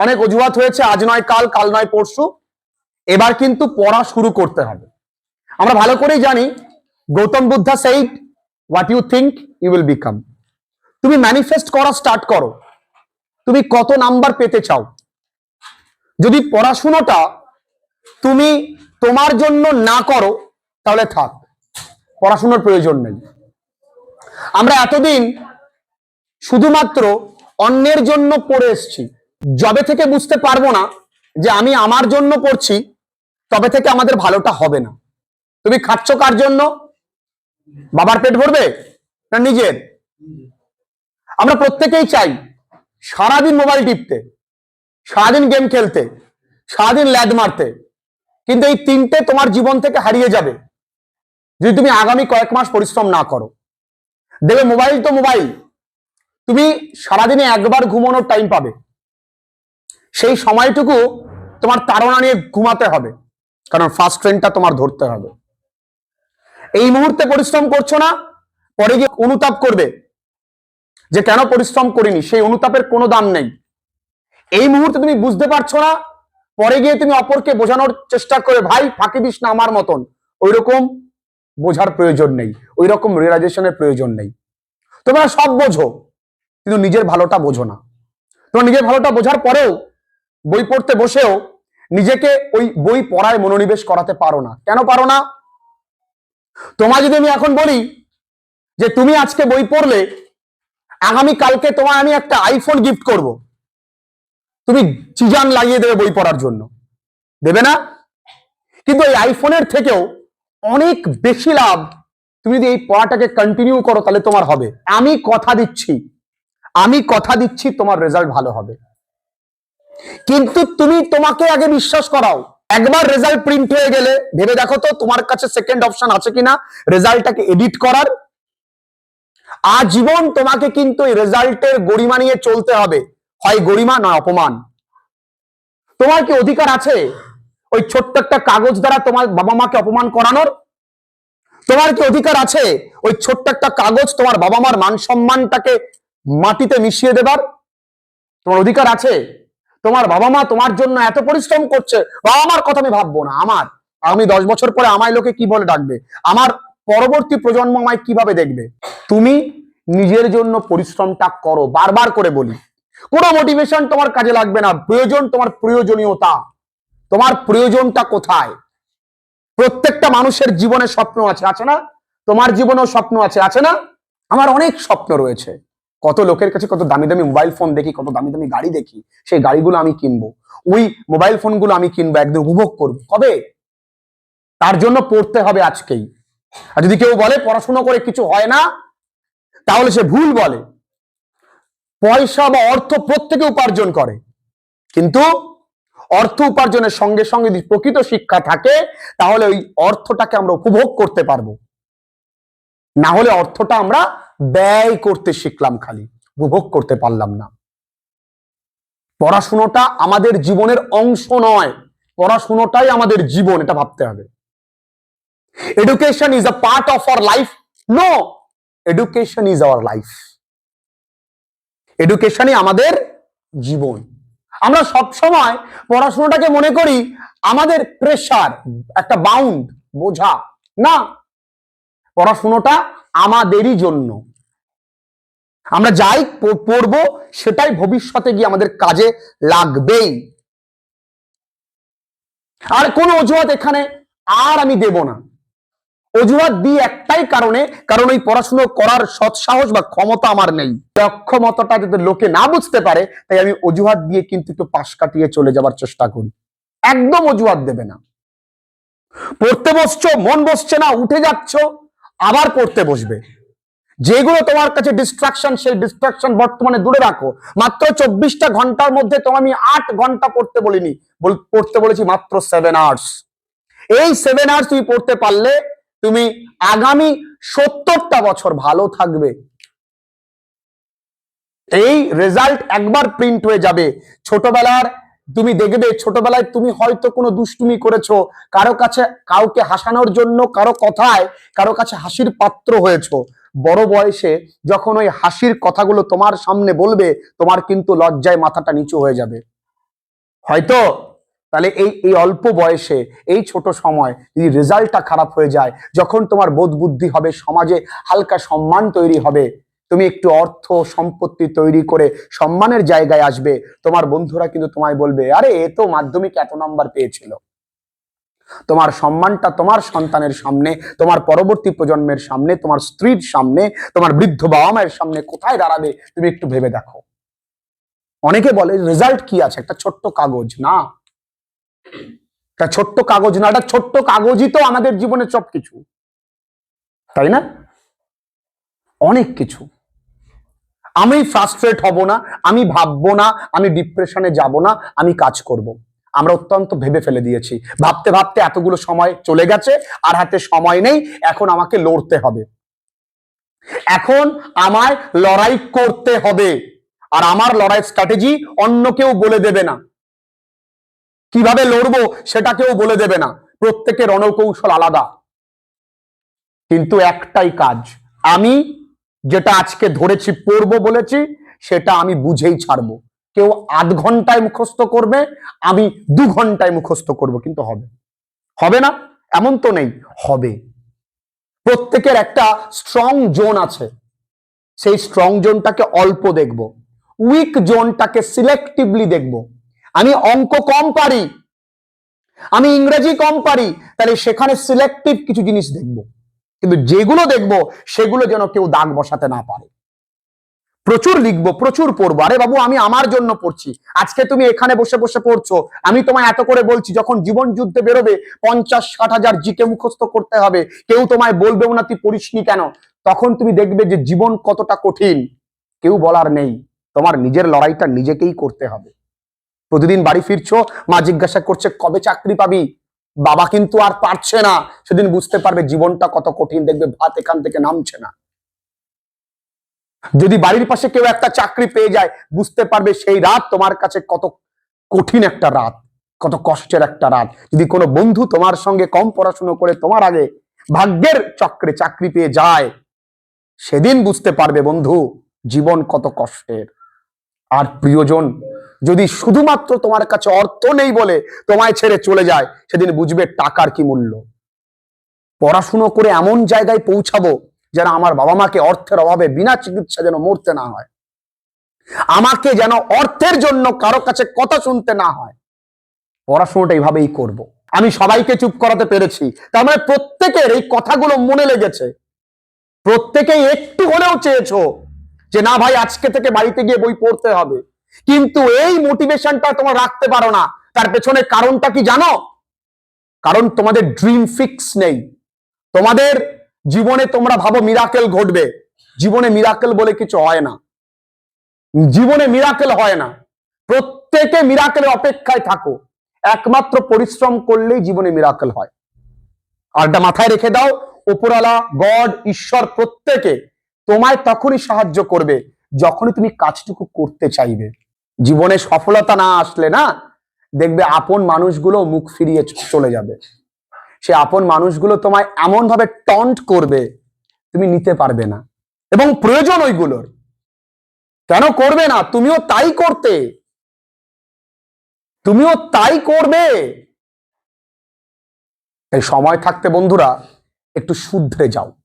অনেক অজুহাত হয়েছে, আজ নয়, কাল কাল নয়, পরশু। এবার কিন্তু পড়া শুরু করতে হবে। আমরা ভালো করেই জানি, Gautam Buddha said what you think you will become তুমি ম্যানিফেস্ট করা স্টার্ট করো। তুমি কত নাম্বার পেতে চাও? যদি পড়াশুনোটা তুমি তোমার জন্য না করো, তাহলে থাক, পড়াশোনার প্রয়োজন নেই। আমরা এতদিন শুধুমাত্র অন্যের জন্য পড়ে এসছি। যবে থেকে বুঝতে পারব না যে আমি আমার জন্য পড়ছি, তবে থেকে আমাদের ভালোটা হবে না। তুমি খাচ্ছ কার জন্য? বাবার পেট ভরবে না নিজের? আমরা প্রত্যেকেই চাই সারাদিন মোবাইল টিপতে, সারাদিন গেম খেলতে, সারাদিন ল্যাদ মারতে। কিন্তু এই তিনটে তোমার জীবন থেকে হারিয়ে যাবে যদি তুমি আগামী কয়েক মাস পরিশ্রম না করো। দেবে মোবাইল তো মোবাইল। তুমি সারাদিনে একবার ঘুমানোর টাইম পাবে। সেই সময়টুকু তোমার তাড়না নিয়ে ঘুমাতে হবে। কারণ ফার্স্ট ট্রেনটা তোমার ধরতে হবে। এই মুহূর্তে পরিশ্রম করছ না, পরে গিয়ে অনুতাপ করবে যে কেন পরিশ্রম করিনি, সেই অনুতাপের কোনো দাম নেই। এই মুহূর্তে তুমি বুঝতে পারছ না, পরে গিয়ে তুমি অপরকে বোঝানোর চেষ্টা করে, ভাই, ফাঁকি দিস না আমার মতন। ওই রকম বোঝার প্রয়োজন নেই ওই রকম রিয়েলাইজেশনের প্রয়োজন নেই। তোমরা সব বোঝো, কিন্তু নিজের ভালোটা বোঝো না। তোমার নিজের ভালোটা বোঝার পরেও বই পড়তে বসেও নিজেকে ওই বই পড়ায় মনোনিবেশ করাতে পারো না। কেন পারো না? তোমায় যদি আমি এখন বলি যে তুমি আজকে বই পড়লে, আগামী কালকে তোমায় আমি একটা আইফোন গিফট করব। তুমি চিজান লাগিয়ে দেবে বই পড়ার জন্য। দেবে না? কিন্তু এই আইফোনের থেকেও অনেক বেশি লাভ তুমি যদি এই পড়াটাকে কন্টিনিউ করো, তাহলে তোমার হবে। আমি কথা দিচ্ছি। আমি কথা দিচ্ছি, তোমার রেজাল্ট ভালো হবে। কিন্তু তুমি তোমাকে আগে বিশ্বাস করাও। একবার রেজাল্ট প্রিন্ট হয়ে গেলে, ভেবে দেখো তো তোমার কাছে সেকেন্ড অপশন আছে কিনা রেজাল্টটাকে এডিট করার। আজীবন তোমাকে কিন্তু এই রেজাল্টের গরিমা নিয়ে চলতে হবে। হয় গরিমা নয় অপমান। তোমার কি অধিকার আছে? ওই ছোট্ট একটা কাগজ দ্বারা তোমার বাবা মাকে অপমান করানোর? তোমার কি অধিকার আছে? ওই ছোট্ট একটা কাগজ তোমার বাবা মার মান সম্মানটাকে মাটিতে মিশিয়ে দেবার? তোমার অধিকার আছে? তোমার বাবা মা তোমার জন্য এত পরিশ্রম করছে, বাবা মার কথা আমি ভাববো না, আমার। আমি দশ বছর পরে আমায় লোকে কি বলে ডাকবে? আমার পরবর্তী প্রজন্ম আমায় কীভাবে দেখবে? তুমি নিজের জন্য পরিশ্রমটা করো, বারবার করে বলি। কোনো মোটিভেশন তোমার কাজে লাগবে না, প্রয়োজন তোমার প্রয়োজনীয়তা। তোমার প্রয়োজনটা কোথায়? প্রত্যেকটা মানুষের জীবনে স্বপ্ন আছে আছে না? তোমার জীবনেও স্বপ্ন আছে আছে না? আমার অনেক স্বপ্ন রয়েছে। কত লোকের কাছে কত দামি দামি মোবাইল ফোন দেখি, কত দামি দামি গাড়ি দেখি, সেই গাড়িগুলো আমি কিনবো। ওই মোবাইল ফোনগুলো আমি কিনবো, একদিন উপভোগ করব। কবে? তার জন্য পড়তে হবে আজকেই। আর যদি কেউ বলে পড়াশোনা করে কিছু হয় না, তাহলে সে ভুল বলে। পয়সা বা অর্থ প্রত্যেকে উপার্জন করে। কিন্তু অর্থ উপার্জনের সঙ্গে সঙ্গে যদি প্রকৃত শিক্ষা থাকে, তাহলে ওই অর্থটাকে আমরা উপভোগ করতে পারব। না হলে অর্থটা আমরা ব্যয় করতে শিখলাম খালি, উপভোগ করতে পারলাম না। পড়াশুনোটা আমাদের জীবনের অংশ নয়, পড়াশুনোটাই আমাদের জীবন, এটা ভাবতে হবে। Education is a part of our life no education is our life এডুকেশনই আমাদের জীবন। আমরা সব সময় পড়াশোনাটাকে মনে করি আমাদের প্রেশার একটা বাউন্ড বোঝা। না! পড়াশোনাটা আমাদেরই জন্য। আমরা যাই পড়ব, সেটাই ভবিষ্যতে গিয়ে আমাদের কাজে লাগবেই। আর কোনো অজুহাত এখানে আর আমি দেব না। অজুহাত দিই একটাই কারণে, কারণ ওই পড়াশুনো করার সৎসাহস বা ক্ষমতা আমার নেই। অক্ষমতাটা যাতে লোকে না বুঝতে পারে, তাই আমি অজুহাত দিয়ে কিন্তু একটু পাশ কাটিয়ে চলে যাবার চেষ্টা করি। একদম অজুহাত দেবে না। পড়তে বসছো, মন বসছে না, উঠে যাচ্ছ, আবার পড়তে বসবে। যেগুলো তোমার কাছে ডিস্ট্রাকশন সেই ডিস্ট্রাকশন বর্তমানে দূরে রাখো। মাত্র চব্বিশটা ঘণ্টার মধ্যে তোমার আমি আট ঘণ্টা পড়তে বলিনি, বল- পড়তে বলেছি মাত্র সেভেন আওয়ার্স এই সেভেন আওয়ার্স তুমি পড়তে পারলে তুমি আগামী সত্তরটা বছর ভালো থাকবে। এই রেজাল্ট একবার প্রিন্ট হয়ে যাবে। ছোটবেলার তুমি দেখবে, ছোটবেলায় তুমি হয়তো কোনো দুষ্টুমি করেছ, কারও কাছে কাউকে হাসানোর জন্য, কারও কথায়, কারও কাছে হাসির পাত্র হয়েছো। বড় বয়সে যখন ওই হাসির কথাগুলো তোমার সামনে বলবে, তোমার কিন্তু লজ্জায় মাথাটা নিচু হয়ে যাবে। হয়তো? তাহলে এই এই অল্প বয়সে, এই ছোট সময় যদি রেজাল্টটা খারাপ হয়ে যায়, যখন তোমার বোধ বুদ্ধি হবে, সমাজে হালকা সম্মান তৈরি হবে, তুমি একটু অর্থ সম্পত্তি তৈরি করে সম্মানের জায়গায় আসবে, তোমার বন্ধুরা কিন্তু তোমায় বলবে, আরে, এ তো মাধ্যমিক এত নাম্বার পেয়েছিল। তোমার সম্মানটা তোমার সন্তানের সামনে, তোমার পরবর্তী প্রজন্মের সামনে, তোমার স্ত্রীর সামনে, তোমার বৃদ্ধ বাবা মায়ের সামনে কোথায় দাঁড়াবে, তুমি একটু ভেবে দেখো। অনেকে বলে, রেজাল্ট কি আছে? একটা ছোট্ট কাগজ, না। একটা ছোট্ট কাগজ না, একটা ছোট্ট কাগজই তো আমাদের জীবনে সবকিছু। তাই না? অনেক কিছু। আমি ফ্রাস্ট্রেট হব না, আমি ভাববো না, আমি ডিপ্রেশনে যাব না, আমি কাজ করব। আমরা অত্যন্ত ভেবে ফেলে দিয়েছি। ভাবতে ভাবতে এতগুলো সময় চলে গেছে, আর হাতে সময় নেই, এখন আমাকে লড়তে হবে। এখন আমায় লড়াই করতে হবে, আর আমার লড়াই স্ট্র্যাটেজি অন্য কেউ বলে দেবে না। কীভাবে লড়বো সেটা কেউ বলে দেবে না, প্রত্যেকের রণকৌশল আলাদা। কিন্তু একটাই কাজ, আমি যেটা আজকে ধরেছি, পড়ব বলেছি, সেটা আমি বুঝেই ছাড়বো। কেউ আধ ঘন্টায় মুখস্থ করবে, আমি দু ঘন্টায় মুখস্থ করব, কিন্তু হবে। হবে না, এমন তো নেই, হবে। প্রত্যেকের একটা স্ট্রং জোন আছে। সেই স্ট্রং জোনটাকে অল্প দেখব। উইক জোনটাকে সিলেক্টিভলি দেখব। আমি অঙ্ক কম পারি, আমি ইংরেজি কম পারি, তাহলে সেখানে সিলেক্টিভ কিছু জিনিস দেখব। কিন্তু যেগুলো দেখব, সেগুলো যেন কেউ দাগ বসাতে না পারে। প্রচুর লিখব, প্রচুর পড়ব। আরে বাবু, আমি আমার জন্য পড়ছি। আজকে তুমি এখানে বসে বসে পড়ছো। আমি তোমায় এত করে বলছি, যখন জীবন যুদ্ধে বেরোবে, পঞ্চাশ, ষাট হাজার জিকে মুখস্থ করতে হবে। কেউ তোমায় বলবেও না, তুই পড়িসনি কেন? তখন তুমি দেখবে যে জীবন কতটা কঠিন। কেউ বলার নেই। তোমার নিজের লড়াইটা নিজেকেই করতে হবে। প্রতিদিন বাড়ি ফিরছো, মা জিজ্ঞাসা করছে, কবে চাকরি পাবি? বাবা কিন্তু আর পারছে না। সেদিন বুঝতে পারবে জীবনটা কত কঠিন। দেখবে ভাত এখান থেকে নামছে না। যদি বাড়ির পাশে কেউ একটা চাকরি পেয়ে যায়, বুঝতে পারবে সেই রাত তোমার কাছে কত কঠিন একটা রাত, কত কষ্টের একটা রাত। যদি কোনো বন্ধু তোমার সঙ্গে কম পড়াশুনো করে তোমার আগে ভাগ্যের চক্রে চাকরি পেয়ে যায়, সেদিন বুঝতে পারবে বন্ধু, জীবন কত কষ্টের। আর প্রিয়জন, যদি শুধুমাত্র তোমার কাছে অর্থ নেই বলে তোমায় ছেড়ে চলে যায়, সেদিন বুঝবে টাকার কি মূল্য। পড়াশুনো করে এমন জায়গায় পৌঁছাবো যেন আমার বাবা মাকে অর্থের অভাবে, বিনা চিকিৎসা যেন মরতে না হয়। আমাকে যেন অর্থের জন্য কারও কাছে কথা শুনতে না হয়। পড়াশোনাটা এইভাবেই করব। আমি সবাইকে চুপ করাতে পেরেছি। তার মানে প্রত্যেকের এই কথাগুলো মনে লেগেছে। প্রত্যেকেই একটু হলেও চেয়েছো যে, না ভাই, আজকে থেকে বাড়িতে গিয়ে বই পড়তে হবে। কিন্তু এই মোটিভেশনটা তোমরা রাখতে পারো না। তার পেছনে কারণটা কি জানো? কারণ তোমাদের ড্রিম ফিক্স নেই। তোমাদের জীবনে তোমরা ভাবো মিরাকেল ঘটবে। জীবনে মিরাকেল বলে কিছু হয় না। জীবনে মিরাকেল হয় না। প্রত্যেকে মিরাকেলের অপেক্ষায় থাকো। একমাত্র পরিশ্রম করলেই জীবনে মিরাকেল হয়। আর এটা মাথায় রেখে দাও উপরালা গড, ঈশ্বর প্রত্যেকে তোমায় তখনই সাহায্য করবে, যখনই তুমি কাজটুকু করতে চাইবে। জীবনে সফলতা না আসলে না, দেখবে আপন মানুষগুলো মুখ ফিরিয়ে চলে যাবে। সে আপন মানুষগুলো তোমায় এমন ভাবে টন্ট করবে, তুমি নিতে পারবে না। এবং প্রয়োজন ওইগুলোর। কেন করবে না? তুমিও তাই করতে। তুমিও তাই করবে। তাই সময় থাকতে বন্ধুরা, একটু শুদ্ধে যাও।